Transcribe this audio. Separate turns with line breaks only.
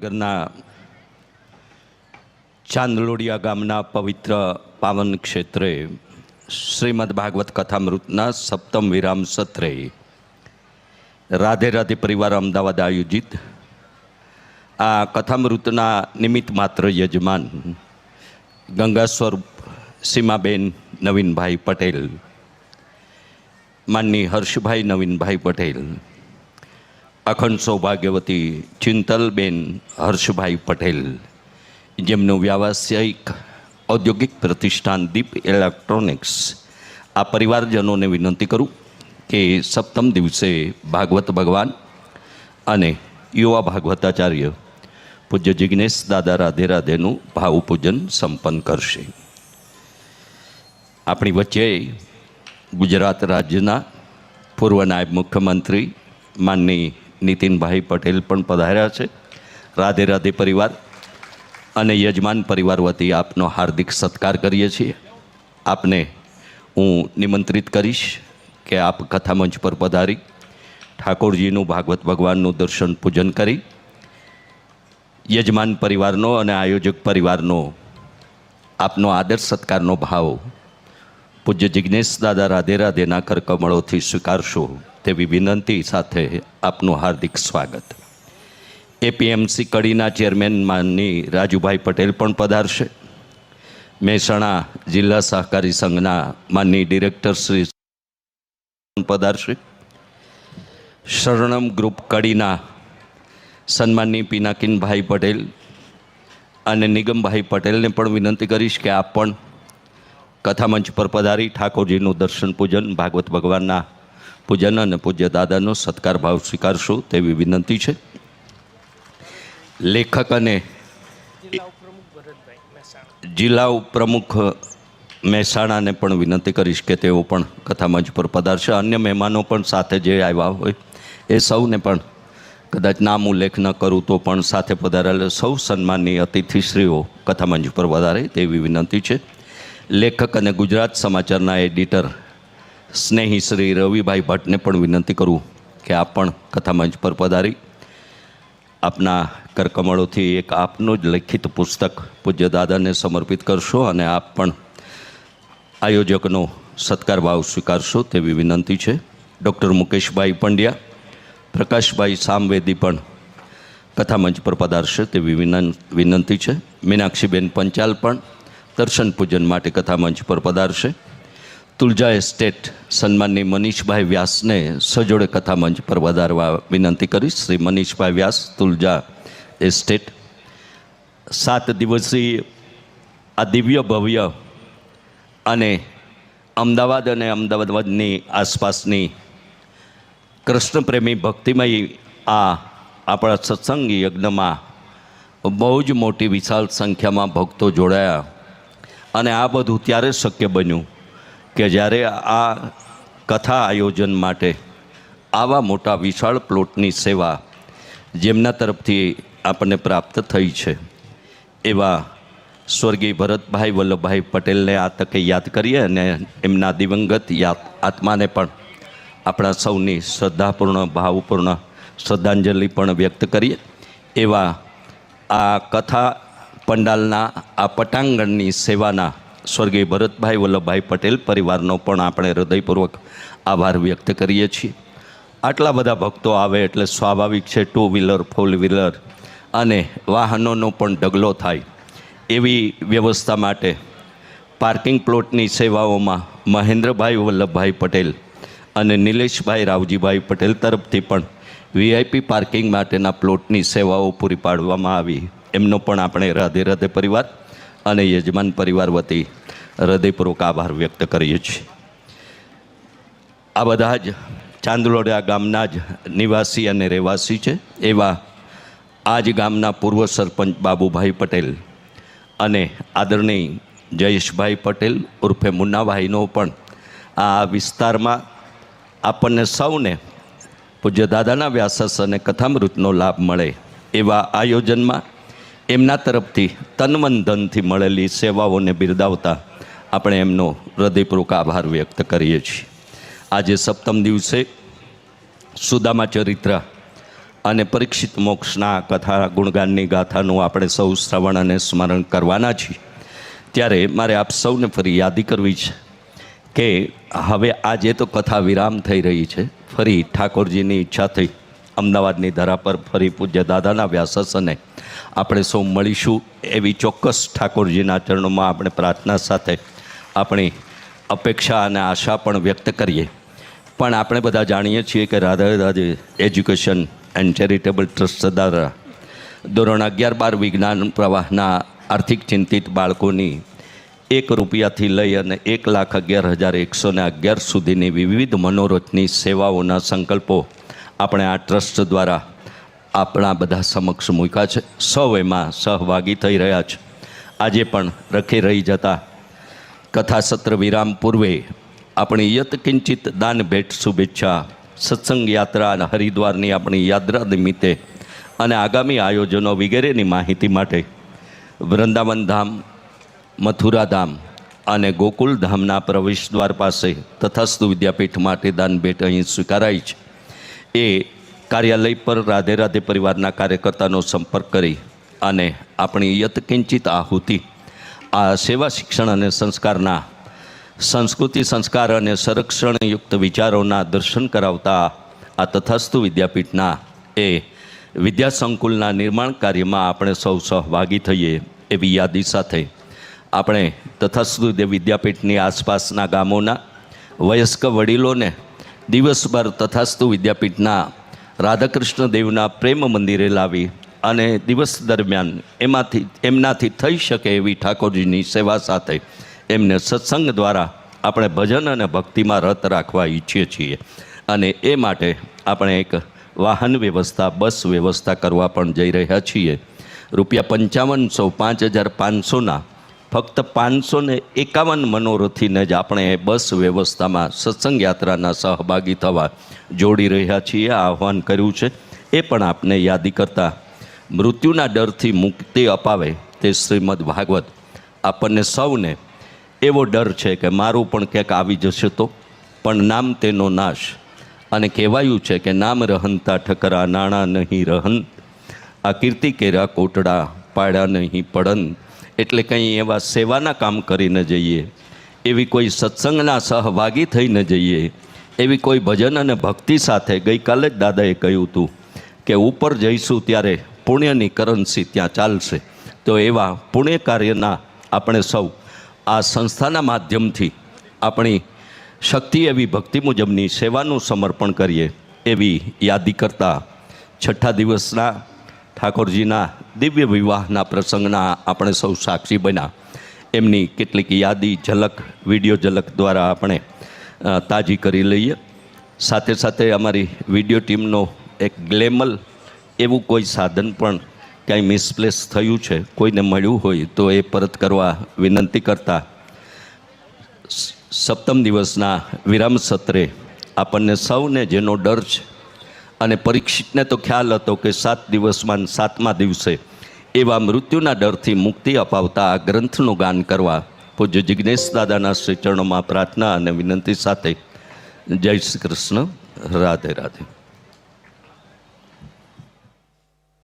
ગરના ચાંદલોડિયા ગામના પવિત્ર પાવન ક્ષેત્રે શ્રીમદ ભાગવત કથામૃતના સપ્તમ વિરામ સત્રે રાધે રાધે પરિવાર અમદાવાદ આયોજિત આ કથામૃતના નિમિત્ત માત્ર યજમાન ગંગા સ્વરૂપ સીમાબેન નવીનભાઈ પટેલ, માનની હર્ષભાઈ નવીનભાઈ પટેલ અખંડ સૌભાગ્યવતી ચિંતલબેન હર્ષભાઈ પટેલ, જેમનું વ્યાવસાયિક ઔદ્યોગિક પ્રતિષ્ઠાન દીપ ઇલેક્ટ્રોનિક્સ. આ પરિવારજનોને વિનંતી કરું કે સપ્તમ દિવસે ભાગવત ભગવાન અને યુવા ભાગવતાચાર્ય પૂજ્ય જિજ્ઞેશ દાદા રાધે રાધેનું ભાવ પૂજન સંપન્ન કરશે. આપણી વચ્ચે ગુજરાત રાજ્યના પૂર્વ નાયબ મુખ્યમંત્રી, માનની નીતિનભાઈ પટેલ પણ પધાર્યા છે. રાધે રાધે પરિવાર અને યજમાન પરિવાર વતી આપનો હાર્દિક સત્કાર કરીએ છીએ. આપને હું નિમંત્રિત કરીશ કે આપ કથામંચ પર પધારી, ઠાકોરજીનું ભાગવત ભગવાનનું દર્શન પૂજન કરી, યજમાન પરિવારનો અને આયોજક પરિવારનો આપનો આદર સત્કારનો ભાવ પૂજ્ય જિજ્ઞેશ દાદા રાધે રાધેના કરકમળોથી સ્વીકારશો. તેવી વિનંતી સાથે આપનું હાર્દિક સ્વાગત. એપીએમસી કડીના ચેરમેન માનની રાજુભાઈ પટેલ પણ પધારશે. મહેસાણા જિલ્લા સહકારી સંઘના માનની ડિરેક્ટર શ્રી પધારશે. શરણમ ગ્રુપ કડીના સન્માનની પિનાકિનભાઈ પટેલ અને નિગમભાઈ પટેલને પણ વિનંતી કરીશ કે આપ પણ કથામંચ પર પધારી ઠાકોરજીનું દર્શન પૂજન, ભાગવત ભગવાનના પૂજન અને પૂજ્ય દાદાનો સત્કાર ભાવ સ્વીકારશું તેવી વિનંતી છે. લેખક અને જિલ્લા ઉપપ્રમુખ મહેસાણાને પણ વિનંતી કરીશ કે તેઓ પણ કથામંચ પર પધારશે. અન્ય મહેમાનો પણ સાથે જે આવ્યા હોય એ સૌને પણ કદાચ નામ ઉલ્લેખ ન કરું તો પણ સાથે પધારેલા સૌ સન્માનની અતિથિશ્રીઓ કથામંચ પર વધારે તેવી વિનંતી છે. લેખક અને ગુજરાત સમાચારના એડિટર સ્નેહી શ્રી રવિભાઈ ભટ્ટને પણ વિનંતી કરું કે આપ પણ કથામંચ પર પધારી. આપના કરકમળોથી એક આપનું જ લેખિત પુસ્તક પૂજ્ય દાદાને સમર્પિત કરશો અને આપ પણ આયોજકનો સત્કાર ભાવ સ્વીકારશો તેવી વિનંતી છે. ડૉક્ટર મુકેશભાઈ પંડ્યા, પ્રકાશભાઈ સામવેદી પણ કથામંચ પર પધારશે તેવી વિનં- વિનંતી છે. મીનાક્ષીબેન પંચાલ પણ દર્શન પૂજન માટે કથામંચ પર પધારશે. તુલજા એસ્ટેટ સન્માનની મનીષભાઈ વ્યાસને સજોડે કથા મંચ પર વધારવા વિનંતી કરીશ શ્રી મનીષભાઈ વ્યાસ, તુલજા એસ્ટેટ સાત દિવસીય આ દિવ્ય ભવ્ય અને અમદાવાદ અને અમદાવાદની આસપાસની કૃષ્ણ પ્રેમી ભક્તિમય આ આપણા સત્સંગ યજ્ઞમાં બહુ જ મોટી વિશાળ સંખ્યામાં ભક્તો જોડાયા અને આ બધું ત્યારે શક્ય બન્યું. કે જ્યારે આ કથા આયોજન માટે આવા મોટા વિશાળ પ્લોટની સેવા જેમના તરફથી આપણને પ્રાપ્ત થઈ છે, એવા સ્વર્ગીય ભરતભાઈ વલ્લભભાઈ પટેલને આ તકે યાદ કરીએ અને એમના દિવંગત યાદ આત્માને પણ આપણા સૌની શ્રદ્ધાપૂર્ણ, ભાવપૂર્ણ શ્રદ્ધાંજલિ પણ વ્યક્ત કરીએ. એવા આ કથા પંડાલના આ પટાંગણની સેવાના સ્વર્ગીય ભરતભાઈ વલ્લભભાઈ પટેલ પરિવારનો પણ આપણે હૃદયપૂર્વક આભાર વ્યક્ત કરીએ છીએ. આટલા બધા ભક્તો આવે એટલે સ્વાભાવિક છે ટુ વ્હીલર ફોર વ્હીલર અને વાહનોનો પણ ઢગલો થાય. એવી વ્યવસ્થા માટે પાર્કિંગ પ્લોટની સેવાઓમાં મહેન્દ્રભાઈ વલ્લભભાઈ પટેલ અને નિલેશભાઈ રાવજીભાઈ પટેલ તરફથી પણ વીઆઈપી પાર્કિંગ માટેના પ્લોટની સેવાઓ પૂરી પાડવામાં આવી. એમનો પણ આપણે રાધે રાધે પરિવાર અને યજમાન પરિવાર વતી હૃદયપૂર્વક આભાર વ્યક્ત કરીએ છીએ. આ બધા જ ચાંદલોડિયા ગામના જ નિવાસી અને રહેવાસી છે. એવા આ જ ગામના પૂર્વ સરપંચ બાબુભાઈ પટેલ અને આદરણીય જયેશભાઈ પટેલ ઉર્ફે મુન્નાભાઈનો પણ આ વિસ્તારમાં આપણને સૌને પૂજ્ય દાદાના વ્યાસસ અને કથામૃતનો લાભ મળે એવા આયોજનમાં એમના તરફથી તનમન ધનથી મળેલી સેવાઓને બિરદાવતા આપણે એમનો હૃદયપૂર્વક આભાર વ્યક્ત કરીએ છીએ. આજે સપ્તમ દિવસે સુદામા ચરિત્ર અને પરીક્ષિત મોક્ષના કથા ગુણગાનની ગાથાનું આપણે સૌ શ્રવણ અને સ્મરણ કરવાના છીએ. ત્યારે મારે આપ સૌને ફરી યાદી કરવી છે કે હવે આજે તો કથા વિરામ થઈ રહી છે. ફરી ઠાકોરજીની ઈચ્છા થઈ. અમદાવાદની ધરા પર ફરી પૂજ્ય દાદાના વ્યાસસને આપણે સૌ મળીશું એવી ચોક્કસ ઠાકોરજીના ચરણોમાં આપણે પ્રાર્થના સાથે આપણી અપેક્ષા અને આશા પણ વ્યક્ત કરીએ. પણ આપણે બધા જાણીએ છીએ કે Radha Radhe education and charitable trust દ્વારા ધોરણ અગિયાર બાર વિજ્ઞાન પ્રવાહના આર્થિક ચિંતિત બાળકોની એક રૂપિયાથી લઈ અને એક લાખ અગિયાર હજાર એકસો ને અગિયાર સુધીની વિવિધ મનોરથની સેવાઓના સંકલ્પો આપણે આ ટ્રસ્ટ દ્વારા આપણા બધા સમક્ષ મૂક્યા છે. સૌ એમાં સહભાગી થઈ રહ્યા છે. આજે પણ રખી રહી જતા કથાસત્ર વિરામ પૂર્વે આપણી યત કિંચિત દાન ભેટ શુભેચ્છા સત્સંગ યાત્રા અને હરિદ્વારની આપણી યાત્રા નિમિત્તે અને આગામી આયોજનો વગેરેની માહિતી માટે વૃંદાવન ધામ, મથુરા ધામ અને ગોકુલ ધામના પ્રવેશ દ્વાર પાસે તથાસ્તુ વિદ્યાપીઠ માટે દાન ભેટ અહીં સ્વીકારાઈ છે. એ કાર્યાલય પર રાધે રાધે પરિવારના કાર્યકર્તાનો સંપર્ક કરી અને આપણી યત કિંચિત આહુતિ, આ સેવા શિક્ષણ અને સંસ્કારના સંસ્કૃતિ સંસ્કાર અને સંરક્ષણયુક્ત વિચારોના દર્શન કરાવતા આ તથાસ્તુ વિદ્યાપીઠના એ વિદ્યા સંકુલના નિર્માણ કાર્યમાં આપણે સૌ સહભાગી થઈએ એવી યાદી સાથે આપણે તથાસ્તુ વિદ્યાપીઠની આસપાસના ગામોના વયસ્ક વડીલોને દિવસભર તથાસ્તુ વિદ્યાપીઠના રાધાકૃષ્ણ દેવના પ્રેમ મંદિરે લાવી અને દિવસ દરમિયાન એમાંથી, એમનાથી થઈ શકે એવી ઠાકોરજીની સેવા સાથે એમને સત્સંગ દ્વારા આપણે ભજન અને ભક્તિમાં રત રાખવા ઈચ્છીએ છીએ. અને એ માટે આપણે એક વાહન વ્યવસ્થા, બસ વ્યવસ્થા કરવા પણ જઈ રહ્યા છીએ. રૂપિયા પંચાવનસો પાંચ હજાર પાંચસોના ફક્ત પાંચસો ને એકાવન મનોરથીને જ આપણે બસ વ્યવસ્થામાં સત્સંગ યાત્રાના સહભાગી થવા જોડી રહ્યા છીએ. આહવાન કર્યું છે. એ પણ આપને યાદી કરતા મૃત્યુના ડરથી મુક્તિ અપાવે તે શ્રીમદ ભાગવત આપણને સૌને એવો ડર છે કે મારું પણ ક્યાંક આવી જશે તો, પણ નામ તેનો નાશ. અને કહેવાયું છે કે નામ રહનતા ઠકરા, નાણાં નહીં રહન આ કીર્તિ કેરા, કોટડા પાડ્યા નહીં પડન એટલે કંઈ એવા સેવાના કામ કરીને જઈએ. એવી કોઈ સત્સંગના સહભાગી થઈને જઈએ. એવી કોઈ ભજન અને ભક્તિ સાથે ગઈકાલે જ દાદાએ કહ્યું હતું કે ઉપર જઈશું ત્યારે પુણ્યની કરન્સી ત્યાં ચાલશે. તો એવા પુણ્ય કાર્યના આપણે સૌ આ સંસ્થાના માધ્યમથી આપણી શક્તિ એવી ભક્તિ મુજબની સેવાનું સમર્પણ કરીએ એવી યાદી કરતા છઠ્ઠા દિવસના ઠાકોરજીના દિવ્ય વિવાહના પ્રસંગના આપણે સૌ સાક્ષી બન્યા. એમની કેટલીક યાદી, ઝલક, વીડિયો ઝલક દ્વારા આપણે તાજી કરી લઈએ. સાથે સાથે અમારી વીડિયો ટીમનો એક ગ્લેમલ એવું કોઈ સાધન પણ ક્યાંય મિસપ્લેસ થયું છે, કોઈને મળ્યું હોય તો એ પરત કરવા વિનંતી કરતા. સપ્તમ દિવસના વિરામ સત્રે આપણને સૌને જેનો ડર છે અને પરીક્ષિતને તો ખ્યાલ હતો કે સાત દિવસમાં સાતમા દિવસે એવા મૃત્યુના ડરથી મુક્તિ અપાવતા આ ગ્રંથનું ગાન કરવા પૂજ્ય જિજ્ઞેશ દાદાના શ્રી ચરણોમાં પ્રાર્થના અને વિનંતી સાથે જય શ્રી કૃષ્ણ, રાધે રાધે.